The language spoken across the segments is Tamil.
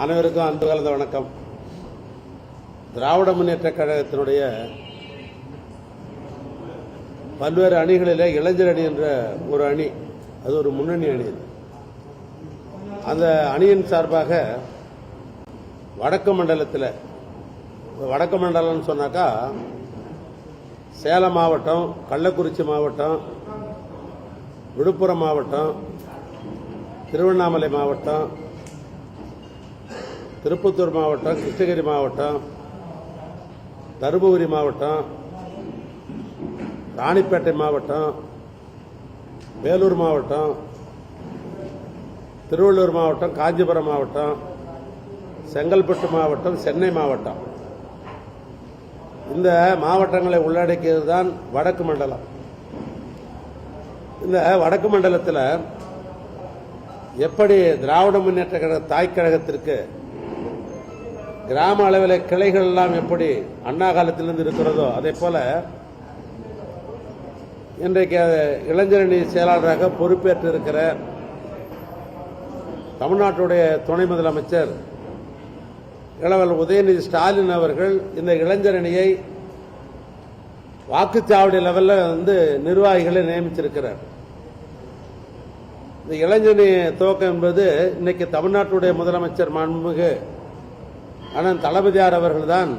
அனைவருக்கும் அன்பு கலந்த வணக்கம் திராவிட முன்னேற்ற கழகத்தினுடைய பல்வேறு அணிகளில் இளைஞர் அணி என்ற ஒரு அணி அது ஒரு முன்னணி அணி அது. அந்த அணியின் சார்பாக வடக்கு மண்டலத்தில் வடக்கு மண்டலம்னு சொன்னாக்கா சேலம் மாவட்டம் கள்ளக்குறிச்சி மாவட்டம் விழுப்புரம் மாவட்டம் திருவண்ணாமலை மாவட்டம் திருப்பத்தூர் மாவட்டம் கிருஷ்ணகிரி மாவட்டம் தருமபுரி மாவட்டம் ராணிப்பேட்டை மாவட்டம் வேலூர் மாவட்டம் திருவள்ளூர் மாவட்டம் காஞ்சிபுரம் மாவட்டம் செங்கல்பட்டு மாவட்டம் சென்னை மாவட்டம். இந்த மாவட்டங்களை உள்ளடக்கியது தான் வடக்கு மண்டலம். இந்த வடக்கு மண்டலத்தில் எப்படி திராவிட முன்னேற்ற கழக தாய் கழகத்திற்கு கிராம அளவில் கிளைகள் எல்லாம் எப்படி அண்ணா காலத்திலிருந்து இருக்கிறதோ அதே போல இன்றைக்கு இளைஞரணி செயலாளராக பொறுப்பேற்று இருக்கிற தமிழ்நாட்டுடைய துணை முதலமைச்சர் இளவல் உதயநிதி ஸ்டாலின் அவர்கள் இந்த இளைஞரணியை வாக்குச்சாவடி லெவலில் வந்து நிர்வாகிகளை நியமிச்சிருக்கிறார். இந்த இளைஞரணி துவக்கம் என்பது இன்னைக்கு தமிழ்நாட்டுடைய முதலமைச்சர் மாண்புமிகு அண்ணன் தளபதியார் அவர்கள்தான்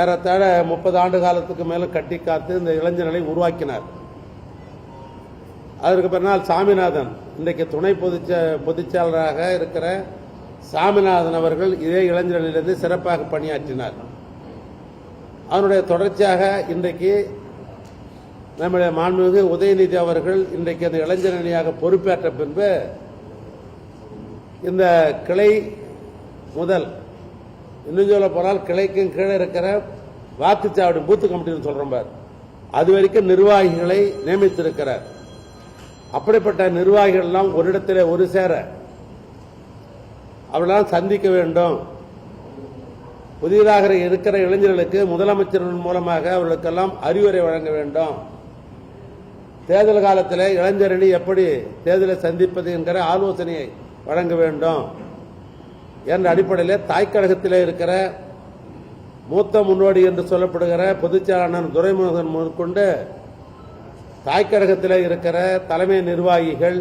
ஏறத்தாழ முப்பது ஆண்டு காலத்துக்கு மேலே கட்டி காத்து இந்த இளைஞர்களை உருவாக்கினார். அதற்கு பின்னால் சாமிநாதன் இன்றைக்கு துணை பொதுச்ச பொதுச்செயலராக இருக்கிற சாமிநாதன் அவர்கள் இதே இளைஞர்களிலிருந்து சிறப்பாக பணியாற்றினார். அதனுடைய தொடர்ச்சியாக இன்றைக்கு நம்முடைய மாண்புமிகு உதயநிதி அவர்கள் இன்றைக்கு அந்த இளைஞர் அணியாக பொறுப்பேற்ற பின்பு இந்த கிளை முதல் இன்னும் சொல்ல போனால் கிளைக்கும் கீழே இருக்கிற வாக்குச்சாவடி பூத்து கமிட்டின்னு சொல்றோம் பார். அது வரைக்கும் நிர்வாகிகளை நியமித்திருக்கிறார். அப்படிப்பட்ட நிர்வாகிகள் எல்லாம் ஒரு இடத்துல ஒரு சேர அவர்களால் சந்திக்க வேண்டும். புதிதாக இருக்கிற இளைஞர்களுக்கு முதலமைச்சரின் மூலமாக அவர்களுக்கெல்லாம் அறிவுரை வழங்க வேண்டும். தேர்தல் காலத்தில் இளைஞரணி எப்படி தேர்தலை சந்திப்பது என்கிற ஆலோசனையை வழங்க வேண்டும். என்ற அடிப்படையில் தாய்க்கழகத்தில் இருக்கிற மூத்த முன்னோடி என்று சொல்லப்படுகிற பொதுச்செயலாளர் துரைமுருகன் முதற்கொண்டு தாய்க்கழகத்தில் இருக்கிற தலைமை நிர்வாகிகள்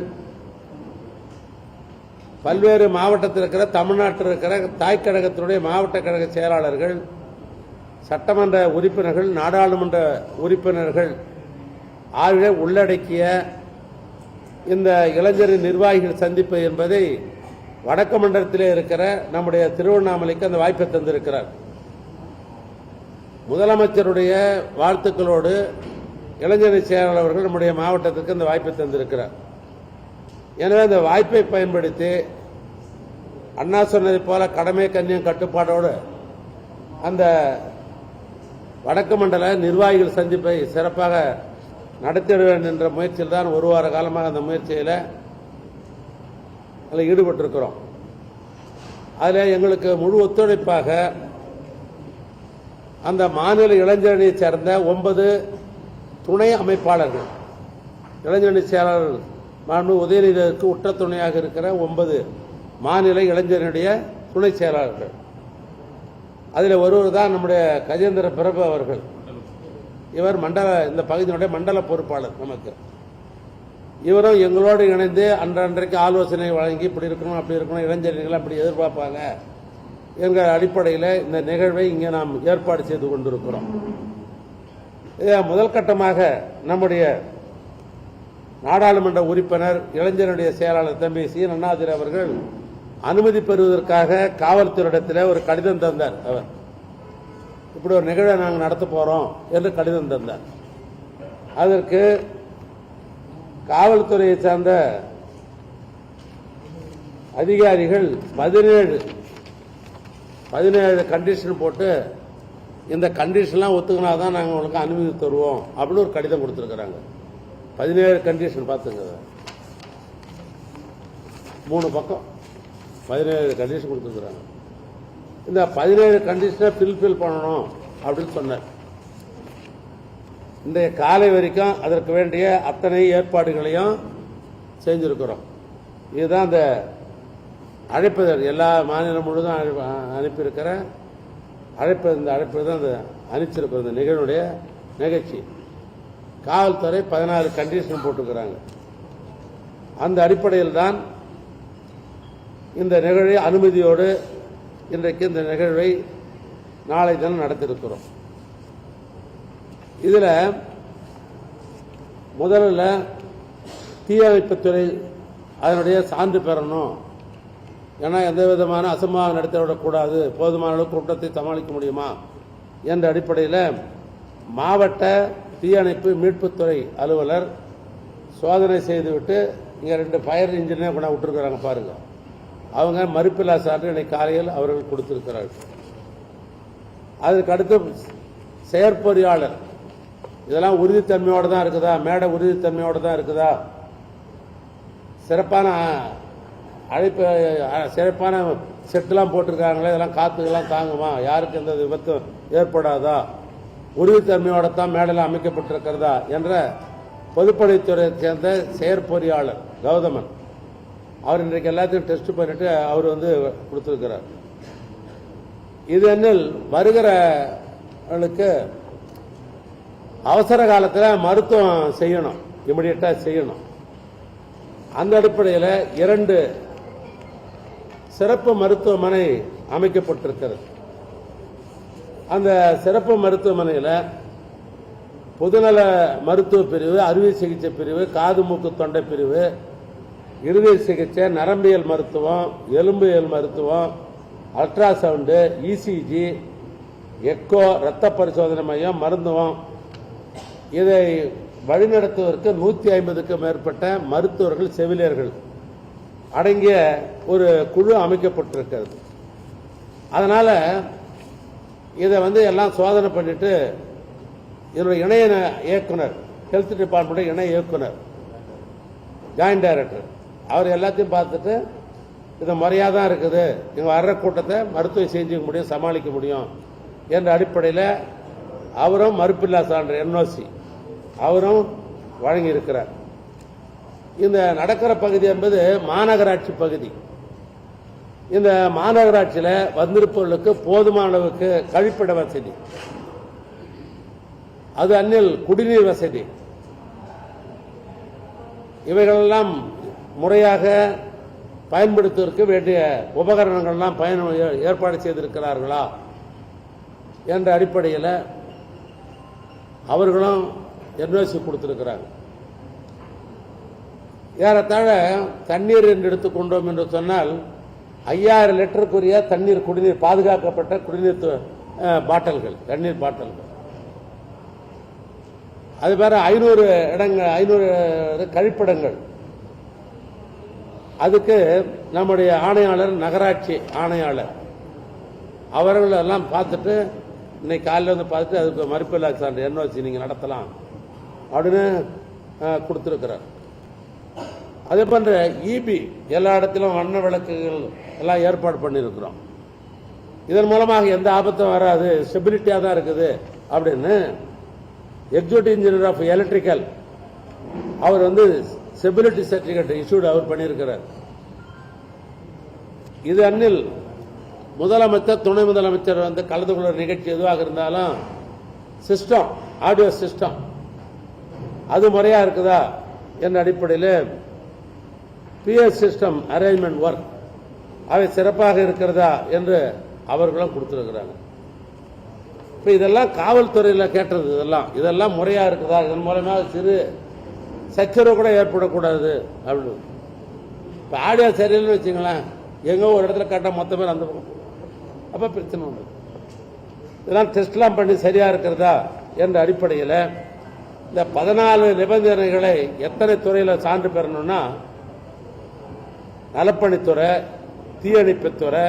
பல்வேறு மாவட்டத்தில் இருக்கிற தமிழ்நாட்டில் இருக்கிற தாய் கழகத்தினுடைய மாவட்ட கழக செயலாளர்கள் சட்டமன்ற உறுப்பினர்கள் நாடாளுமன்ற உறுப்பினர்கள் ஆகிய உள்ளடக்கிய இந்த இளைஞரின் நிர்வாகிகள் சந்திப்பு என்பதை வடக்கு மண்டலத்திலே இருக்கிற நம்முடைய திருவண்ணாமலைக்கு அந்த வாய்ப்பை தந்திருக்கிறார். முதலமைச்சருடைய வாழ்த்துக்களோடு இளைஞர் செயலாளர்கள் நம்முடைய மாவட்டத்திற்கு அந்த வாய்ப்பை தந்திருக்கிறார். எனவே அந்த வாய்ப்பை பயன்படுத்தி அண்ணா சொன்னதைப் போல கடமை கண்ணியம் கட்டுப்பாடோடு அந்த வடக்கு மண்டல நிர்வாகிகள் சந்திப்பை சிறப்பாக நடத்திட வேண்டும் என்ற முயற்சியில் தான் ஒரு வார காலமாக அந்த முயற்சியில் அதில் ஈடுபட்டிருக்கிறோம். அதில் எங்களுக்கு முழு ஒத்துழைப்பாக அந்த மாநில இளைஞரணியை சேர்ந்த ஒன்பது துணை அமைப்பாளர்கள் இளைஞரணி செயலாளர்கள் மாண்பு உதயநிதிக்கு உற்ற துணையாக இருக்கிற ஒன்பது மாநில இளைஞரனுடைய துணை செயலாளர்கள். அதில் ஒருவர் தான் நம்முடைய கஜேந்திர பிரபு அவர்கள். இவர் மண்டல இந்த பகுதியினுடைய மண்டல பொறுப்பாளர் நமக்கு. இவரும் எங்களோடு இணைந்து அன்றன்றைக்கு ஆலோசனை வழங்கி இப்படி இருக்கணும் அப்படி இருக்கணும் இளைஞர்கள் அப்படி எதிர்பார்ப்பாங்க என்கிற அடிப்படையில் இந்த நிகழ்வை இங்கே நாம் ஏற்பாடு செய்து கொண்டிருக்கிறோம். இதை முதல் கட்டமாக நம்முடைய நாடாளுமன்ற உறுப்பினர் இளைஞருடைய செயலாளர் தம்பி சி. அண்ணாதிரி அவர்கள் அனுமதி பெறுவதற்காக காவல்துறையிடத்தில் ஒரு கடிதம் தந்தார் அவர். இப்படி ஒரு நிகழ்வை நாங்கள் நடத்த போறோம் என்று கடிதம் தந்தார். அதற்கு காவல்துறையை சார்ந்த அதிகாரிகள் பதினேழு பதினேழு கண்டிஷன் போட்டு இந்த கண்டிஷன்லாம் ஒத்துக்கினா தான் நாங்கள் உங்களுக்கு அனுமதி தருவோம் அப்படின்னு ஒரு கடிதம் கொடுத்துருக்குறாங்க. பதினேழு கண்டிஷன் பார்த்துங்க. மூணு பக்கம் பதினேழு கண்டிஷன் கொடுத்துருக்குறாங்க. இந்த பதினேழு கண்டிஷனை ஃபில்ஃபில் பண்ணணும் அப்படின்னு சொன்னார். இன்றைய காலை வரைக்கும் அதற்கு வேண்டிய அத்தனை ஏற்பாடுகளையும் செஞ்சிருக்கிறோம். இதுதான் அந்த அழைப்புதல் எல்லா மாநிலம் முழுதும் அனுப்பியிருக்கிற அழைப்பு இந்த அழைப்பு தான் அந்த அனுப்பிச்சிருக்கிற இந்த நிகழ்வுடைய நிகழ்ச்சி. காவல்துறை பதினாறு கண்டிஷன் போட்டுக்கிறாங்க. அந்த அடிப்படையில் தான் இந்த நிகழ்வை அனுமதியோடு இன்றைக்கு இந்த நிகழ்வை நாளை தினம் நடத்திருக்கிறோம் இதில் முதல்ல தீயணைப்புத்துறை அதனுடைய சான்று பெறணும். ஏன்னா எந்த விதமான அசம்பாவம் நடத்த விடக்கூடாது போதுமான அளவு கூட்டத்தை சமாளிக்க முடியுமா? என்ற அடிப்படையில் மாவட்ட தீயணைப்பு மீட்புத்துறை அலுவலர் சோதனை செய்துவிட்டு இங்கே ரெண்டு ஃபயர் இன்ஜினியர் கொண்டா விட்டுருக்குறாங்க பாருங்க. அவங்க மறுப்பில்லா சான்று இன்னைக்கு காலையில் அவர்கள் கொடுத்திருக்கிறார்கள். அதுக்கு அடுத்து செயற்பொறியாளர். இதெல்லாம் உறுதித்தன்மையோடு தான் இருக்குதா? மேடை உறுதித்தன்மையோடு தான் இருக்குதா? சிறப்பான அழைப்பு சிறப்பான செட்டுலாம் போட்டிருக்காங்களே இதெல்லாம் காத்துக்கெல்லாம் தாங்குமா? யாருக்கு எந்த விபத்தும் ஏற்படாதா? உறுதித்தன்மையோட தான் மேடையில் அமைக்கப்பட்டிருக்கிறதா என்ற பொதுப்பணித்துறையை சேர்ந்த செயற்பொறியாளர் கௌதமன். அவர் இன்றைக்கு எல்லாத்தையும் டெஸ்ட் பண்ணிட்டு அவர் வந்து கொடுத்துருக்கிறார். இது என்னில் வருகிறவர்களுக்கு அவசர காலத்தில் மருத்துவம் செய்யணும் இமிடியட்டாக செய்யணும். அந்த அடிப்படையில் இரண்டு சிறப்பு மருத்துவமனை அமைக்கப்பட்டிருக்கிறது. அந்த சிறப்பு மருத்துவமனையில் பொதுநல மருத்துவ பிரிவு அறுவை சிகிச்சை பிரிவு காது மூக்கு தொண்டை பிரிவு இருதய சிகிச்சை நரம்பியல் மருத்துவம் எலும்பியல் மருத்துவம் அல்ட்ராசவுண்டு இசிஜி எக்கோ இரத்த பரிசோதனை மையம் மருந்துவம் இதை வழிநடத்துவதற்கு நூற்றி ஐம்பதுக்கும் மேற்பட்ட மருத்துவர்கள் செவிலியர்கள் அடங்கிய ஒரு குழு அமைக்கப்பட்டிருக்கிறது. அதனால இதை வந்து எல்லாம் சோதனை பண்ணிட்டு இதனுடைய இணைய இயக்குனர் ஹெல்த் டிபார்ட்மெண்ட் இணை இயக்குனர் ஜாயின்ட் டைரக்டர் அவர் எல்லாத்தையும் பார்த்துட்டு இது முறையாக தான் இருக்குது இவங்க வர்ற கூட்டத்தை மருத்துவம் செஞ்சுக்க முடியும் சமாளிக்க முடியும் என்ற அடிப்படையில் அவரும் மறுப்பில்லா சான்று என்ஓசி அவரும் வழங்கியிருக்கிறார். இந்த நடக்கிற பகுதி என்பது மாநகராட்சி பகுதி. இந்த மாநகராட்சியில் வந்திருப்பவர்களுக்கு போதுமான அளவுக்கு கழிப்பிட வசதி. அது அந்நில் குடிநீர் வசதி. இவைகளெல்லாம் முறையாக பயன்படுத்துவதற்கு வேண்டிய உபகரணங்கள்லாம் பயன் ஏற்பாடு செய்திருக்கிறார்களா என்ற அடிப்படையில் அவர்களும் என்ஓசி கொடுத்திருக்கிறாங்க. ஏறத்தாழ தண்ணீர் என்று எடுத்துக்கொண்டோம் என்று சொன்னால் ஐயாயிரம் லிட்டருக்குரிய தண்ணீர் குடிநீர் பாதுகாக்கப்பட்ட குடிநீர் பாட்டல்கள் பாட்டில்கள் தண்ணீர் பாட்டில்கள். அது வேற ஐநூறு இடங்கள் ஐநூறு கழிப்பிடங்கள். அதுக்கு நம்முடைய ஆணையாளர் நகராட்சி ஆணையாளர் அவர்கள் எல்லாம் பார்த்துட்டு இன்னைக்கு காலையில் வந்து பார்த்துட்டு அதுக்கு மறுப்பில்லா சான்று என்ஓசி நீங்கள் நடத்தலாம். அப்படின்னு கொடுத்துருக்கிறார். அதே போன்ற இபி எல்லா இடத்திலும் வண்ண விளக்குகள் எல்லாம் ஏற்பாடு பண்ணியிருக்கிறோம். இதன் மூலமாக எந்த ஆபத்தும் வராது. ஸ்டெபிலிட்டியாக தான் இருக்குது அப்படின்னு எக்ஸிக்யூட்டிவ் இன்ஜினியர் ஆஃப் எலக்ட்ரிக்கல் அவர் வந்து ஸ்டெபிலிட்டி சர்டிபிகேட் இஷ்யூடு அவர் பண்ணியிருக்கிறார். இது அன்னில் முதலமைச்சர் துணை முதலமைச்சர் வந்து கலந்து கொள்ள நிகழ்ச்சி எதுவாக இருந்தாலும் சிஸ்டம் ஆடியோ சிஸ்டம் அது முறையாக இருக்குதா என்ற அடிப்படையில் பிஎஸ் சிஸ்டம் அரேஞ்ச்மெண்ட் ஒர்க் அவை சிறப்பாக இருக்கிறதா என்று அவர்களும் கொடுத்துருக்குறாங்க இப்போ இதெல்லாம் காவல்துறையில் கேட்டது இதெல்லாம். இதெல்லாம் முறையா இருக்குதா? இதன் மூலமாக சிறு சச்சரவு கூட ஏற்படக்கூடாது அப்படின்னு. இப்போ ஆடியோ சரியில்லைன்னு வச்சுங்களேன் எங்கே ஒரு இடத்துல கேட்டால் மொத்த பேர் அந்த பக்கம். அப்போ பிரச்சனை உண்டு. இதெல்லாம் டெஸ்ட்லாம் பண்ணி சரியா இருக்கிறதா என்ற அடிப்படையில் இந்த பதினாலு நிபந்தனைகளை எத்தனை துறையில் சான்று பெறணும்னா நலப்பணித்துறை தீயணைப்புத்துறை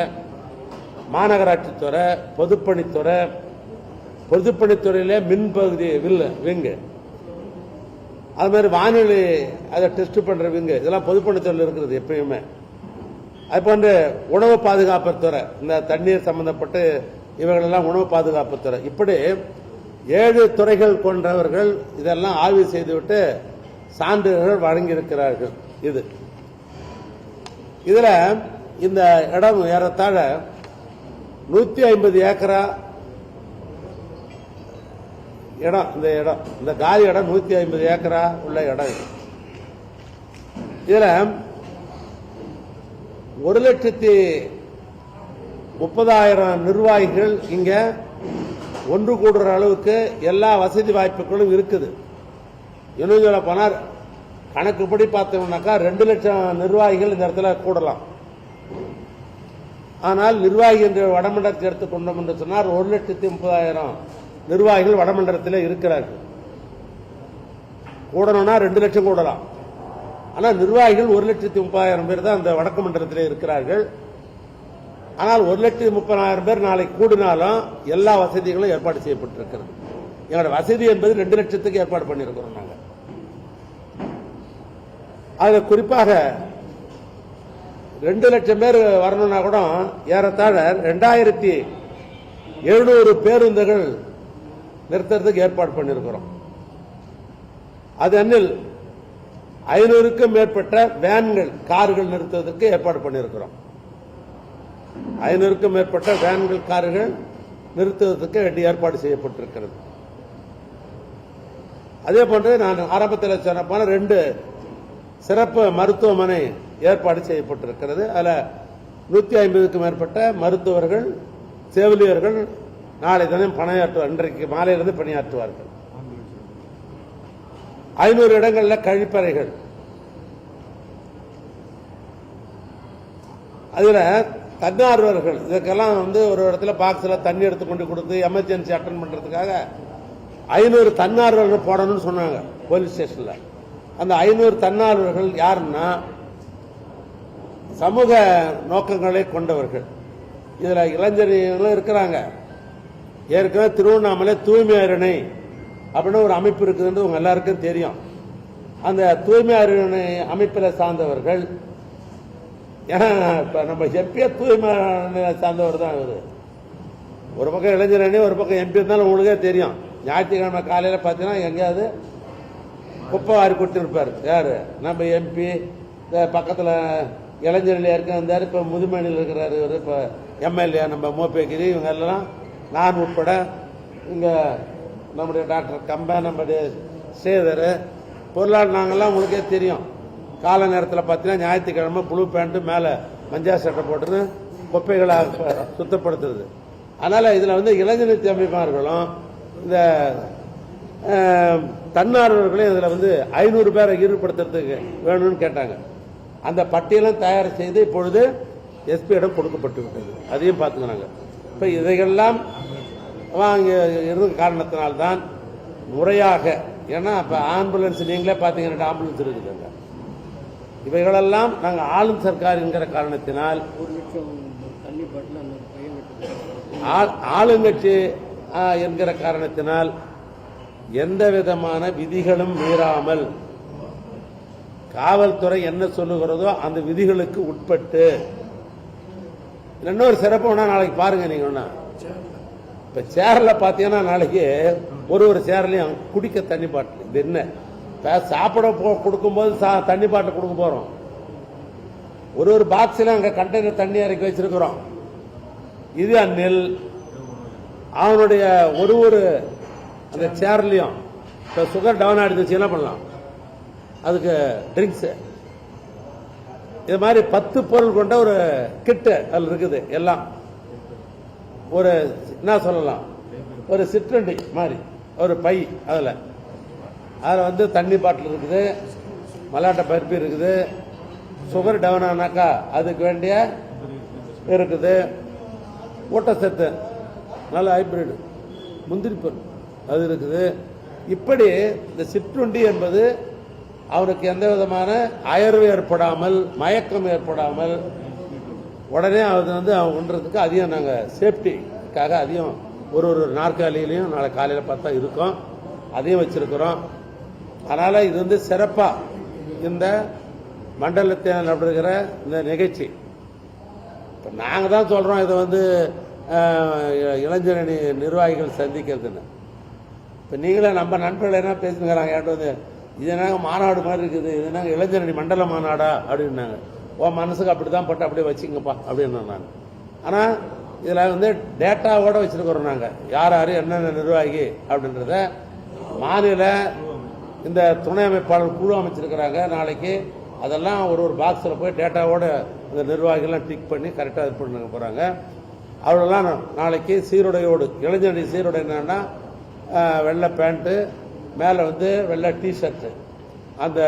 மாநகராட்சித்துறை பொதுப்பணித்துறை பொதுப்பணித்துறையிலே மின் பகுதி வில்லு விங்கு. அது மாதிரி வானொலி அதை டெஸ்ட் பண்ற விங்கு. இதெல்லாம் பொதுப்பணித்துறையில் இருக்கிறது எப்பயுமே. அது போன்று உணவு பாதுகாப்பு துறை இந்த தண்ணீர் சம்பந்தப்பட்டு இவர்களெல்லாம் உணவு பாதுகாப்புத்துறை இப்படி ஏழு துறைகள் கொண்டவர்கள் இதெல்லாம் ஆய்வு செய்துவிட்டு சான்றிதழ்கள் வழங்கியிருக்கிறார்கள். இது. இதுல இந்த இடம் ஏறத்தாழ நூத்தி ஐம்பது ஏக்கரா இடம் இந்த இடம். இந்த காலி இடம் நூத்தி ஐம்பது ஏக்கரா உள்ள இடம் இது. இதுல ஒரு லட்சத்தி முப்பதாயிரம் நிர்வாகிகள் இங்க ஒன்று கூடுற அளவுக்கு எல்லா வசதி வாய்ப்புகளும் இருக்குது. இன்னும் சொல்ல போனால் கணக்குப்படி பார்த்தோம்னாக்கா ரெண்டு லட்சம் நிர்வாகிகள் இந்த இடத்துல கூடலாம். ஆனால் நிர்வாகி என்ற வடமண்டலத்தை எடுத்துக்கொண்டோம் என்று சொன்னால் ஒரு லட்சத்தி முப்பதாயிரம் நிர்வாகிகள் வடமண்டலத்தில் இருக்கிறார்கள். கூடணும்னா ரெண்டு லட்சம் கூடலாம். ஆனால் நிர்வாகிகள் ஒரு லட்சத்தி முப்பதாயிரம் பேர் தான் அந்த வடக்கு மண்டலத்தில் இருக்கிறார்கள். ஆனால் ஒரு லட்சத்தி முப்பதாயிரம் பேர் நாளைக்கு கூடினாலும் எல்லா வசதிகளும் ஏற்பாடு செய்யப்பட்டிருக்கிறது. எங்களோட வசதி என்பது ரெண்டு லட்சத்துக்கு ஏற்பாடு பண்ணியிருக்கிறோம் நாங்கள். அதில் குறிப்பாக ரெண்டு லட்சம் பேர் வரணும்னா கூட ஏறத்தாழ ரெண்டாயிரத்தி எழுநூறு பேருந்துகள் நிறுத்துறதுக்கு ஏற்பாடு பண்ணியிருக்கிறோம். அது அண்ணில் ஐநூறுக்கும் மேற்பட்ட வேன்கள் கார்கள் நிறுத்துவதற்கு ஏற்பாடு பண்ணியிருக்கிறோம். ஐநூறுக்கும் மேற்பட்ட வேன்கள் கார்கள் நிறுத்துவதற்கு ரெண்டு ஏற்பாடு செய்யப்பட்டிருக்கிறது. அதே போன்று நான் ஆரம்பத்தில் சொன்ன ரெண்டு சிறப்பு மருத்துவமனை ஏற்பாடு செய்யப்பட்டிருக்கிறது. அதில் நூற்றி ஐம்பதுக்கும் மேற்பட்ட மருத்துவர்கள் செவிலியர்கள் நாளை தினம் பணியாற்றுவார் இன்றைக்கு மாலையிலிருந்து பணியாற்றுவார்கள். ஐநூறு இடங்களில் கழிப்பறைகள். அதுல தன்னார்வர்கள் இதுக்கெல்லாம் வந்து ஒரு இடத்துல பாக்ஸ்ல தண்ணி எடுத்து கொண்டு கொடுத்து எமர்ஜென்சி அட்டன் பண்றதுக்காக ஐநூறு தன்னார்வர்கள் போடணும்னு சொன்னாங்க போலீஸ் ஸ்டேஷன்ல அந்த ஐநூறு தன்னார்வர்கள் யாருன்னா சமூக நோக்கங்களை கொண்டவர்கள். இதில் இளைஞர்களும் இருக்கிறாங்க. ஏற்கனவே திருவண்ணாமலை தூய்மை அரணை அப்படின்னு ஒரு அமைப்பு இருக்குதுன்னு உங்க எல்லாருக்கும் தெரியும். அந்த தூய்மை அரணை அமைப்பில் சார்ந்தவர்கள் ஏன்னா இப்போ நம்ம எம்பியை தூய்மை சார்ந்தவர் தான் இவரு. ஒரு பக்கம் இளைஞர் அணி ஒரு பக்கம் எம்பி இருந்தாலும் உங்களுக்கே தெரியும். ஞாயிற்றுக்கிழமை காலையில் பார்த்தீங்கன்னா எங்கேயாவது குப்பை வாரி கொடுத்துருப்பார். யாரு? நம்ம எம்பி இந்த பக்கத்தில் இளைஞர்கள் ஏற்க வந்தார் இப்போ முதுமணியில் இருக்கிறார் இவர் இப்போ எம்எல்ஏ நம்ம மோபேகிரி இவங்க எல்லாம் நான் உட்பட இங்கே நம்முடைய டாக்டர் கம்ப நம்முடைய சேதர் பொருளாளர் நாங்கள்லாம் உங்களுக்கே தெரியும். கால நேரத்தில் பார்த்தீங்கன்னா ஞாயிற்றுக்கிழமை ப்ளூ பேண்ட்டு மேலே மஞ்சள் சட்டை போட்டுன்னு குப்பைகளாக சுத்தப்படுத்துறது அதனால் இதில் வந்து இளைஞர் அமைப்பார்களும் இந்த தன்னார்வர்களையும் இதில் வந்து ஐநூறு பேரை ஈடுபடுத்துறதுக்கு வேணும்னு கேட்டாங்க. அந்த பட்டியலும் தயார் செய்து இப்பொழுது எஸ்பியிடம் கொடுக்கப்பட்டு விட்டது. அதையும் பார்த்துக்கிறாங்க இப்போ இதையெல்லாம் வாங்க இருந்த காரணத்தினால்தான் முறையாக ஏன்னா இப்போ ஆம்புலன்ஸ் நீங்களே பார்த்தீங்கன்னா ஆம்புலன்ஸ் இருக்குதுங்க இவைகளெல்லாம் நாங்கள் ஆளும் சர்க்கார் என்கிற காரணத்தினால் ஆளுங்கட்சி என்கிற காரணத்தினால் எந்த விதமான விதிகளும் மீறாமல் காவல்துறை என்ன சொல்லுகிறதோ அந்த விதிகளுக்கு உட்பட்டு. இன்னொரு சிறப்பு வேணா நாளைக்கு பாருங்க நீங்க வேணா இப்ப சேர்ல பாத்தீங்கன்னா நாளைக்கு ஒரு ஒரு சேர்லயும் குடிக்க தண்ணி பாட்டில். இது என்ன? சாப்பிட போ கொடுக்கும்போது சா- தண்ணி பாட்டில் கொடுக்க போறோம். ஒரு ஒரு பாக்ஸில் அங்க கண்டெய்னர் தண்ணி இறக்கி வச்சிருக்கிறோம். இது அந்நெல் அவனுடைய ஒரு ஒரு அந்த சேர்லயும் இப்ப சுகர் டவுன் ஆயிடுச்சு என்ன பண்ணலாம்? அதுக்கு ட்ரிங்க்ஸ் இது மாதிரி பத்து பொருள் கொண்ட ஒரு கிட்டு அதில் இருக்குது எல்லாம். ஒரு என்ன சொல்லலாம்? ஒரு சிற்றுண்டி மாதிரி ஒரு பை அதில். அதில் வந்து தண்ணி பாட்டில் இருக்குது மலாட்டை பருப்பி இருக்குது சுகர் டவுன் ஆனாக்கா அதுக்கு வேண்டிய இருக்குது. ஊட்டச்சத்து நல்ல ஹைப்ரிடு முந்திரி பொருள் அது இருக்குது. இப்படி இந்த சிற்றுண்டி என்பது அவருக்கு எந்த விதமான அயர்வு ஏற்படாமல் மயக்கம் ஏற்படாமல் உடனே அது வந்து அவன் உண்றதுக்கு அதையும் நாங்கள் சேஃப்டிக்காக அதையும் ஒரு ஒரு நாற்காலியிலையும் நாளை காலையில் பார்த்தா இருக்கும். அதையும் வச்சிருக்கிறோம். அதனால் இது வந்து சிறப்பாக இந்த மண்டலத்தில் நடைபெறுகிற இந்த நிகழ்ச்சி. இப்போ நாங்கள் தான் சொல்கிறோம் இதை வந்து இளைஞரணி நிர்வாகிகள் சந்திக்கிறதுன்னு. இப்போ நீங்களே நம்ம நண்பர்கள் என்ன பேசுங்கிறாங்க ஏன்ட்டு வந்து இது என்னங்க மாநாடு மாதிரி இருக்குது? இது என்னங்க இளைஞரணி மண்டல மாநாடா? அப்படின்னாங்க. ஓ மனசுக்கு அப்படி தான் பட்டு அப்படியே வச்சுங்கப்பா அப்படின்னு நான். ஆனால் இதில் வந்து டேட்டாவோடு வச்சுருக்கிறோம் நாங்கள் யார் யார் என்னென்ன நிர்வாகி அப்படின்றத மாநில இந்த துணை அமைப்பாளர் குழு அமைச்சிருக்கிறாங்க. நாளைக்கு அதெல்லாம் ஒரு ஒரு பாக்ஸில் போய் டேட்டாவோட இந்த நிர்வாகிகள்லாம் டிக் பண்ணி கரெக்டாக இது பண்ண போகிறாங்க அவர்களெல்லாம் நாளைக்கு சீருடையோடு இளைஞரணி சீருடை என்னன்னா வெள்ளை பேண்ட்டு மேலே வந்து வெள்ளை டிஷர்ட்டு அந்த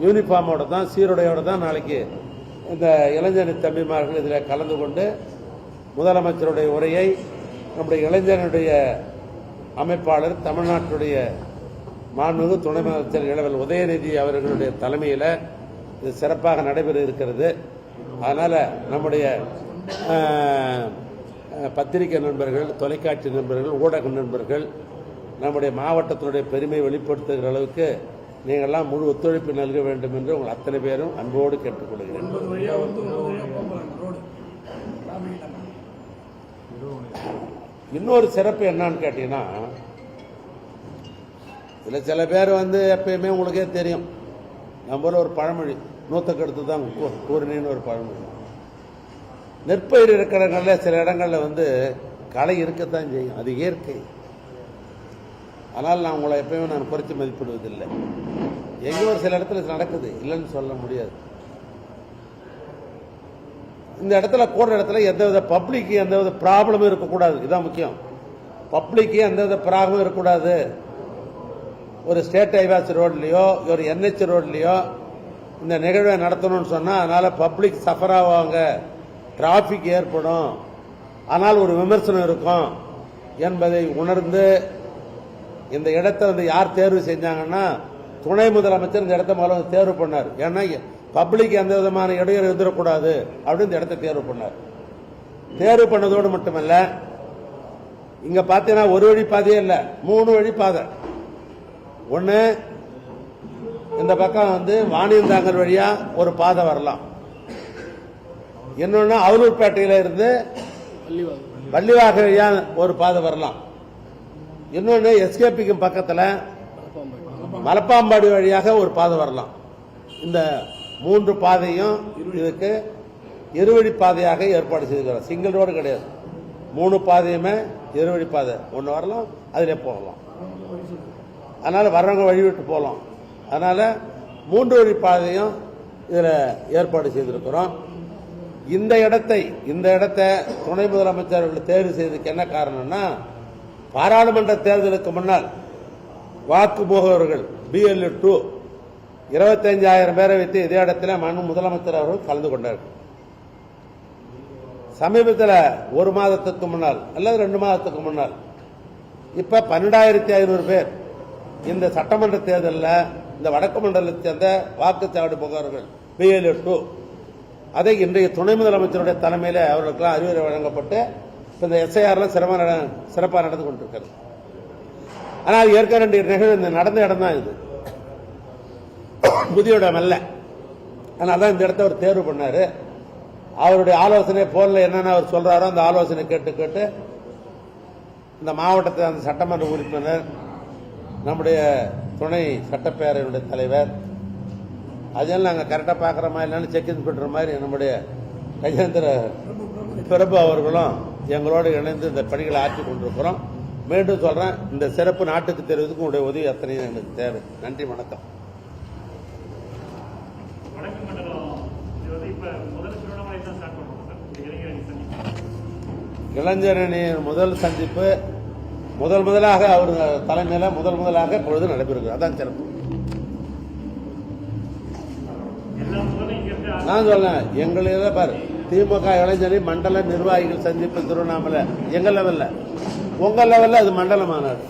யூனிஃபார்மோட தான் சீருடையோடு தான் நாளைக்கு இந்த இளைஞரணி தம்பிமார்கள் இதில் கலந்து கொண்டு முதலமைச்சருடைய உரையை நம்முடைய இளைஞனுடைய அமைப்பாளர் தமிழ்நாட்டுடைய மாண்புமிகு துணை முதலமைச்சர் இளவல் உதயநிதி அவர்களுடைய தலைமையில் இது சிறப்பாக நடைபெற இருக்கிறது. அதனால் நம்முடைய பத்திரிகை நண்பர்கள் தொலைக்காட்சி நண்பர்கள் ஊடக நண்பர்கள் நம்முடைய மாவட்டத்தினுடைய பெருமை வெளிப்படுத்துகிற அளவுக்கு நீங்கள்லாம் முழு ஒத்துழைப்பு நல்க வேண்டும் என்று உங்கள் அத்தனை பேரும் அன்போடு கேட்டுக்கொள்கிறேன். இன்னொரு சிறப்பு என்னன்னு கேட்டீங்கன்னா இதில் சில பேர் வந்து எப்பயுமே உங்களுக்கே தெரியும். நம்ம ஒரு பழமொழி நூற்றுக்கு எடுத்து தான் கூறினின்னு ஒரு பழமொழி. நெற்பயிர் இருக்கிற இடங்கள்ல சில இடங்கள்ல வந்து களை இருக்கத்தான் செய்யும். அது இயற்கை. ஆனால் நான் உங்களை எப்பயுமே நான் குறைச்சி மதிப்பிடுவதில்லை. எங்கேயோ ஒரு சில இடத்துல இது நடக்குது? இல்லைன்னு சொல்ல முடியாது. இந்த இடத்துல கூடுற இடத்துல எந்தவித பப்ளிக்கு எந்தவித ப்ராப்ளமும் இருக்கக்கூடாது. இதுதான் முக்கியம். பப்ளிக்கு எந்தவித ப்ராப்ளமும் இருக்கக்கூடாது. ஒரு ஸ்டேட் ஹைவாஸ் ரோட்லேயோ ஒரு என்ஹெச் ரோட்லேயோ இந்த நிகழ்வை நடத்தணும்னு சொன்னால் அதனால் பப்ளிக் சஃபர் ஆவாங்க. டிராஃபிக் ஏற்படும். ஆனால் ஒரு விமர்சனம் இருக்கும் என்பதை உணர்ந்து இந்த இடத்தை வந்து யார் தேர்வு செஞ்சாங்கன்னா துணை முதலமைச்சர் இந்த இடத்த முதல்ல தேர்வு பண்ணார். ஏன்னா பப்ளிக் எந்த விதமான இடையூறு எதிரக்கூடாது அப்படின்னு இந்த இடத்தை தேர்வு பண்ணார். தேர்வு பண்ணதோடு மட்டுமல்ல இங்க பார்த்தீங்கன்னா ஒரு வழி பாதையே இல்லை மூணு வழி பாதை. ஒன்று இந்த பக்கம் வந்து வாணியந்தாங்கல் வழியா ஒரு பாதை வரலாம். இன்னொன்று அவலூர்பேட்டையில இருந்து பள்ளிவாக வழியா ஒரு பாதை வரலாம். இன்னொன்று எஸ்கேபிக்கு பக்கத்தில் மலப்பாம்பாடி வழியாக ஒரு பாதை வரலாம். இந்த மூன்று பாதையும் இதுக்கு இருவழி பாதையாக ஏற்பாடு செய்திருக்கிறோம் சிங்கிள் ரோடு கிடையாது. மூணு பாதையுமே இருவழி பாதை. ஒன்று வரலாம் அதிலே போகலாம். அதனால வர்றவங்க வழி விட்டு போகலாம். அதனால மூன்று வழி பாதையும் இதில் ஏற்பாடு செய்திருக்கிறோம். இந்த இடத்தை இந்த இடத்தை துணை முதலமைச்சர்கள் தேர்வு செய்ததுக்கு என்ன காரணம்னா பாராளுமன்ற தேர்தலுக்கு முன்னால் வாக்கு போகிறவர்கள் பிஎல் டூ இருபத்தஞ்சாயிரம் பேரை வைத்து இதே இடத்துல மனு முதலமைச்சர் அவர்கள் கலந்து கொண்டார்கள் சமீபத்தில் ஒரு மாதத்துக்கு முன்னால் அல்லது ரெண்டு மாதத்துக்கு முன்னால் இப்ப பன்னெண்டாயிரத்தி ஐநூறு பேர் இந்த சட்டமன்ற தேர்தலில் இந்த வடக்கு மண்டலத்தை சேர்ந்த வாக்குச்சாவடி போகிறவர்கள் பிஎல்ஏ டூ அதை இன்றைய துணை முதலமைச்சருடைய தலைமையில் அவர்களுக்கெல்லாம் அறிவுரை வழங்கப்பட்டு இப்போ இந்த எஸ்ஐஆர்லாம் சிறப்பாக சிறப்பாக நடந்து கொண்டிருக்கிறது. ஆனால் ஏற்கனவே ரெண்டு நிகழ்வு இந்த நடந்த இடம் தான் இது. புதிய இடம் அல்ல. அதனால தான் இந்த இடத்த அவர் தேர்வு பண்ணார். அவருடைய ஆலோசனை போனில் என்னென்ன அவர் சொல்கிறாரோ அந்த ஆலோசனை கேட்டு கேட்டு இந்த மாவட்டத்தை அந்த சட்டமன்ற உறுப்பினர் நம்முடைய துணை சட்டப்பேரவையினுடைய தலைவர் அதெல்லாம் நாங்கள் கரெக்டாக பார்க்குறோமா இல்லைன்னு செக் இன்ஸ்பெக்டர் மாதிரி நம்முடைய கஜேந்திர பிரபு அவர்களும் எங்களோடு இணைந்து இந்த பணிகளை ஆற்றி கொண்டிருக்கிறோம். மீண்டும் சொல்றேன் இந்த சிறப்பு நாட்டுக்கு தெரிவதற்கு உங்களுடைய உதவி அத்தனையும் எனக்கு தேவை. நன்றி வணக்கம். இளைஞரணியின் முதல் சந்திப்பு. முதல் முதலாக அவர் தலைமையில் முதல் முதலாக இப்பொழுது நடைபெறுகிறது. அதான் சிறப்பு. நான் சொல்லேன் எங்களை பாரு. திமுக இளைஞரை மண்டல நிர்வாகிகள் சந்திப்பு திருவண்ணாமலை. எங்க லெவல்ல உங்க லெவல்ல அது மண்டல மாநாடு